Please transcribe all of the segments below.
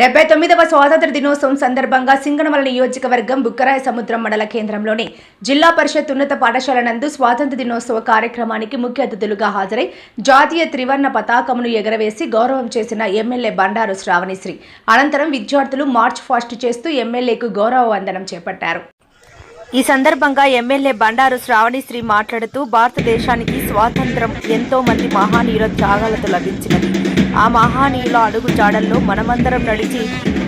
డెబ్బై తొమ్మిదవ స్వాతంత్ర దినోత్సవం సందర్భంగా సింగనమల నియోజకవర్గం బుక్కరాయ సముద్రం మండల కేంద్రంలోని జిల్లా పరిషత్ ఉన్నత పాఠశాల నందు స్వాతంత్ర దినోత్సవ కార్యక్రమానికి ముఖ్య అతిథులుగా హాజరై జాతీయ త్రివర్ణ పతాకమును ఎగరవేసి గౌరవం చేసిన ఎమ్మెల్యే బండారు శ్రావణిశ్రీ. అనంతరం విద్యార్థులు మార్చ్ ఫాస్ట్ చేస్తూ ఎమ్మెల్యేకు గౌరవ వందనం చేపట్టారు. ఈ సందర్భంగా ఎమ్మెల్యే బండారు శ్రావణిశ్రీ మాట్లాడుతూ భారతదేశానికి స్వాతంత్రం ఎంతో మంది మహానీయుల త్యాగాలతో లభించినది. ఆ మహానీయుల అడుగు జాడల్లో మనమందరం నడిచి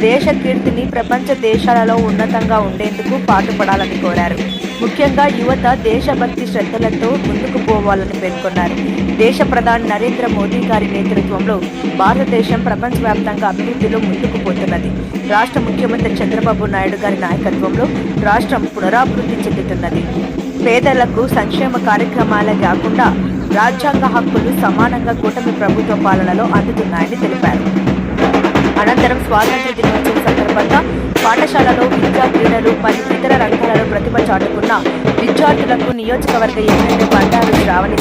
దేశ కీర్తిని ప్రపంచ దేశాలలో ఉన్నతంగా ఉండేందుకు పాటుపడాలని కోరారు. ముఖ్యంగా యువత దేశభక్తి శ్రద్ధలతో ముందుకు పోవాలని పేర్కొన్నారు. దేశ ప్రధాని నరేంద్ర మోదీ గారి నేతృత్వంలో భారతదేశం ప్రపంచవ్యాప్తంగా అభివృద్ధిలో ముందుకు పోతున్నది. రాష్ట్ర ముఖ్యమంత్రి చంద్రబాబు నాయుడు గారి నాయకత్వంలో రాష్ట్రం పునరాభివృద్ధి చెందుతున్నది. పేదలకు సంక్షేమ కార్యక్రమాలే కాకుండా రాజ్యాంగ హక్కులు సమానంగా కూటమి ప్రభుత్వ పాలనలో అందుతున్నాయని తెలిపారు. అనంతరం స్వాతంత్ర దినోత్సవం సందర్భంగా పాఠశాలలో విద్యా క్రీడలు మరియు ఇతర రంగాలలో ప్రతిభ చాటుకున్న విద్యార్థులకు నియోజకవర్గ ఎమ్మెల్యే బండారు శ్రావణి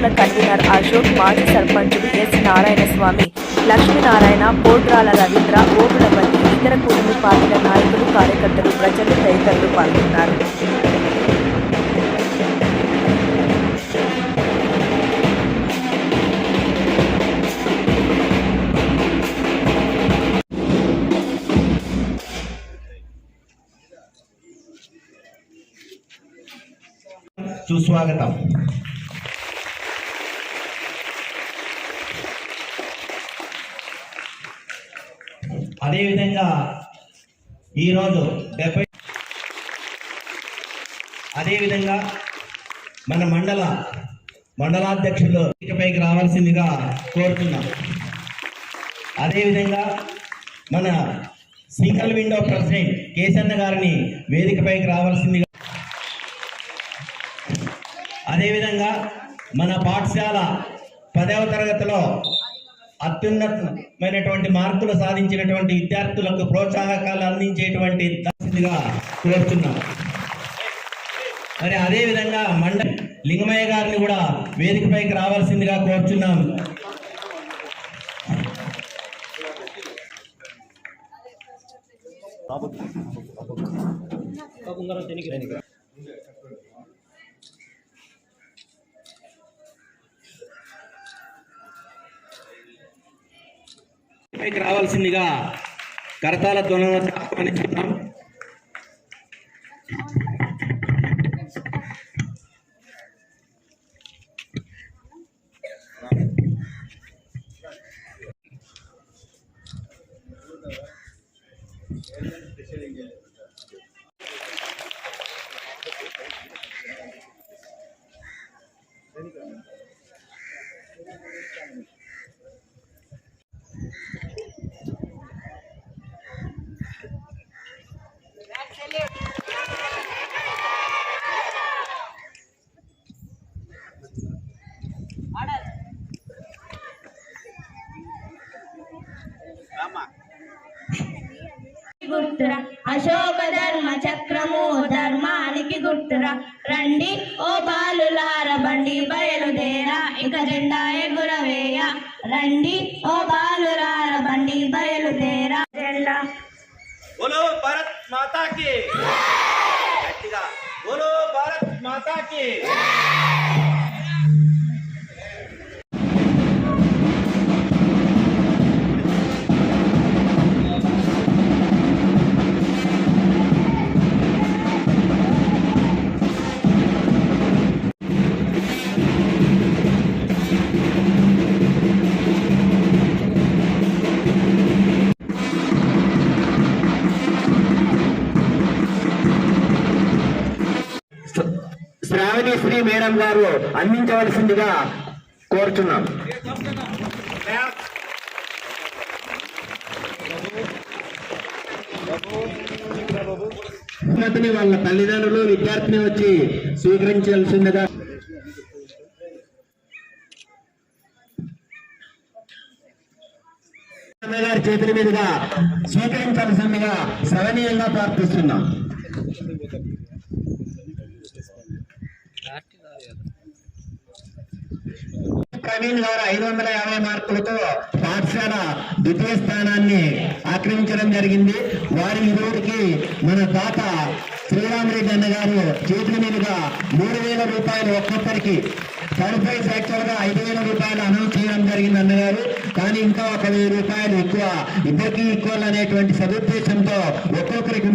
మండల కన్వీనర్ అశోక్ మాజీ సర్పంచులు ఎస్ నారాయణ స్వామి లక్ష్మీనారాయణ పోట్రాల రవీంద్ర ఓపులపల్లి ఇతర కూటమి పార్టీల నాయకులు కార్యకర్తలు ప్రజలు తదితరులు పాల్గొన్నారు. సుస్వాగతం. అదేవిధంగా ఈరోజు డెబ్బై అదేవిధంగా మన మండల మండలాధ్యక్షులు ఇకపైకి రావాల్సిందిగా కోరుతున్నాం. అదేవిధంగా మన సింగిల్ విండో ప్రెసిడెంట్ కేసన్న గారిని వేదికపైకి రావాల్సిందిగా అదేవిధంగా మన పాఠశాల పదవ తరగతిలో అత్యున్నతమైనటువంటి మార్కులు సాధించినటువంటి విద్యార్థులకు ప్రోత్సాహకాలు అందించేటువంటి తరగతిగా కోరుతున్నాం మరి అదేవిధంగా మండ లింగమయ్య గారిని కూడా వేదికపైకి రావాల్సిందిగా కోరుచున్నాం పైకి రావాల్సిందిగా కరతాల ధ్వనులను ఆహ్వానిస్తున్నాం గుర్తురా. అశోక ధర్మ చక్రము ధర్మానికి గుర్తురా. రండి ఓ బాలులార బండి బయలుదేరా. ఇక జెండా ఎగురవేయ. రండి ఓ బాలులార బండి బయలుదేరా. జెండా. బోలో భారత్ మాతాకి. గట్టిగా. బోలో భారత్ మాతాకి. శ్రావణి శ్రీ మేడం గారు అందించవలసిందిగా కోరుచున్నాం. బహుమతిని వాళ్ళ తల్లిదండ్రులు విద్యార్థిని వచ్చి స్వీకరించాల్సిందిగా గారి చేతుల మీదుగా స్వీకరించాల్సిందిగా సవనీయంగా ప్రార్థిస్తున్నాం. ప్రవీణ్ గారు ఐదు వందల యాభై మార్కులతో పాఠశాల ద్వితీయ స్థానాన్ని ఆక్రమించడం జరిగింది. వారి ఇరువురికి మన తాత శ్రీరామరెడ్డి అన్న గారు చేతుల మీదుగా మూడు వేల రూపాయలు ఒక్కొక్కరికి సర్ప్రైజ్ యాక్చువల్గా ఐదు వేల రూపాయలు అనౌన్స్ చేయడం జరిగింది అన్నగారు కానీ ఇంకా ఒక వెయ్యి రూపాయలు ఎక్కువ ఇద్దరికి ఈక్వల్ అనేటువంటి సదుద్దేశంతో ఒక్కొక్కరికి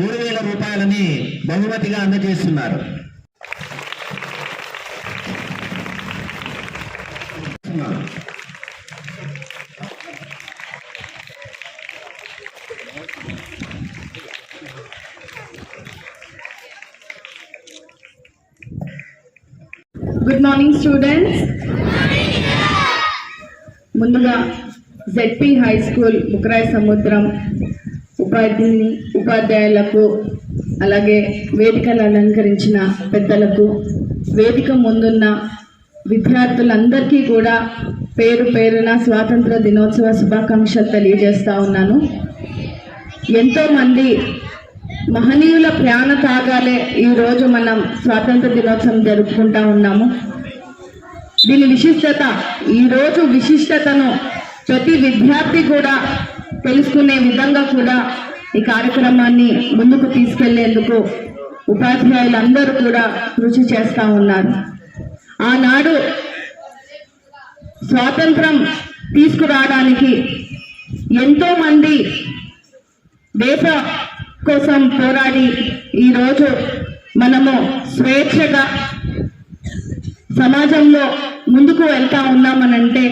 మూడు వేల రూపాయలని బహుమతిగా అందజేస్తున్నారు. గుడ్ మార్నింగ్ స్టూడెంట్స్ ముందుగా ZP high school Mukaraya Samudram ఉపాధ్యాయుని ఉపాధ్యాయులకు అలాగే వేదికలు అలంకరించిన పెద్దలకు వేదిక ముందున్న విద్యార్థులందరికీ కూడా పేరు పేరున స్వాతంత్ర దినోత్సవ శుభాకాంక్షలు తెలియజేస్తా ఉన్నాను. ఎంతో మంది మహనీయుల ప్రాణ త్యాగాలే ఈరోజు మనం స్వాతంత్ర దినోత్సవం జరుపుకుంటా ఉన్నాము. దీని విశిష్టత ఈరోజు విశిష్టతను ప్రతి విద్యార్థి కూడా తెలుసుకునే విధంగా కూడా ఈ కార్యక్రమాన్ని ముందుకు తీసుకెళ్ళేందుకు ఉపాధ్యాయులందరూ కూడా కృషి చేస్తూ ఉన్నారు. ఆనాడు స్వాతంత్రం తీసుకురావడానికి ఎంతో మంది దేశ కోసం పోరాడి ఈరోజు మనము స్వేచ్ఛగా సమాజంలో ముందుకు వెళ్తా ఉన్నామనంటే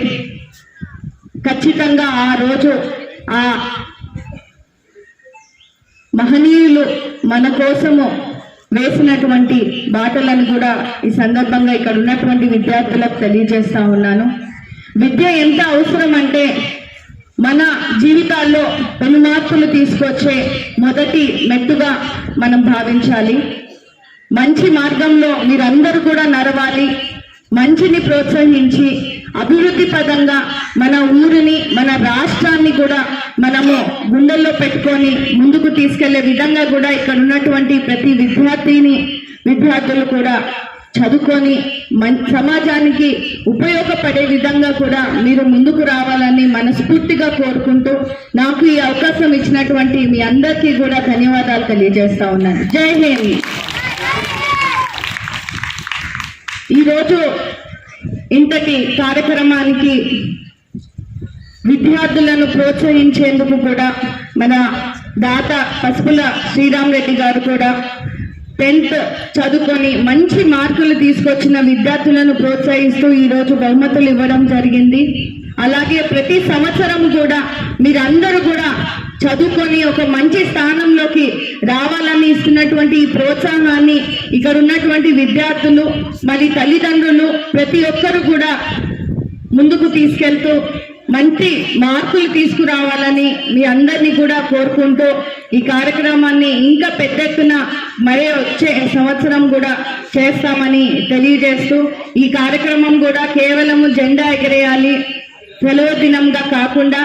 ఖచ్చితంగా ఆ రోజు ఆ మహనీయులు మన కోసము వేసినటువంటి బాటలను కూడా ఈ సందర్భంగా ఇక్కడ ఉన్నటువంటి విద్యార్థులకు తెలియజేస్తా ఉన్నాను. విద్య ఎంత అవసరం అంటే మన జీవితాల్లో పెను మార్పులు తీసుకొచ్చే మొదటి మెట్టుగా మనం భావించాలి. మంచి మార్గంలో మీరందరూ కూడా నడవాలి. మంచిని ప్రోత్సహించి అభివృద్ధి పదంగా మన ఊరిని మన రాష్ట్రాన్ని కూడా మనము గుండెల్లో పెట్టుకొని ముందుకు తీసుకెళ్ళే విధంగా కూడా ఇక్కడ ఉన్నటువంటి ప్రతి విద్యార్థిని విద్యార్థులు కూడా చదువుకొని సమాజానికి ఉపయోగపడే విధంగా కూడా మీరు ముందుకు రావాలని మనస్ఫూర్తిగా కోరుకుంటూ నాకు ఈ అవకాశం ఇచ్చినటువంటి మీ అందరికీ కూడా ధన్యవాదాలు తెలియజేస్తా ఉన్నాను. జై హింద్! ఈరోజు ఇంతటి కార్యక్రమానికి విద్యార్థులను ప్రోత్సహించేందుకు కూడా మన దాత పసుపుల శ్రీరామ్ రెడ్డి గారు కూడా టెన్త్ చదువుకొని మంచి మార్కులు తీసుకొచ్చిన విద్యార్థులను ప్రోత్సహిస్తూ ఈరోజు బహుమతులు ఇవ్వడం జరిగింది. అలాగే ప్రతి సంవత్సరం కూడా మీరందరూ కూడా చదువుకొని ఒక మంచి స్థానంలోకి రావాలని ఇస్తున్నటువంటి ఈ ప్రోత్సాహాన్ని ఇక్కడ ఉన్నటువంటి విద్యార్థులు మరి తల్లిదండ్రులు ప్రతి ఒక్కరు కూడా ముందుకు తీసుకెళ్తూ మంచి మార్కులు తీసుకురావాలని మీ అందరినీ కూడా కోరుకుంటూ ఈ కార్యక్రమాన్ని ఇంకా పెద్ద ఎత్తున మరే వచ్చే సంవత్సరం కూడా చేస్తామని తెలియజేస్తూ ఈ కార్యక్రమం కూడా కేవలము జెండా ఎగరేయాలి. సెలవు దినంగా కాకుండా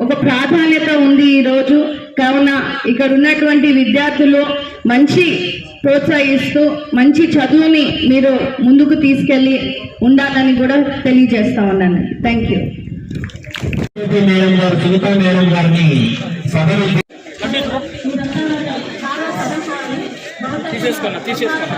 ఒక ప్రాధాన్యత ఉంది ఈరోజు కావున ఇక్కడ ఉన్నటువంటి విద్యార్థులు మంచి ప్రోత్సహిస్తూ మంచి చదువుని మీరు ముందుకు తీసుకెళ్ళి ఉండాలని కూడా తెలియజేస్తా ఉన్నాను థ్యాంక్ యూ మేడం గారు మేడం గారిని సభలో తీసేసుకున్నా తీసేసుకున్నా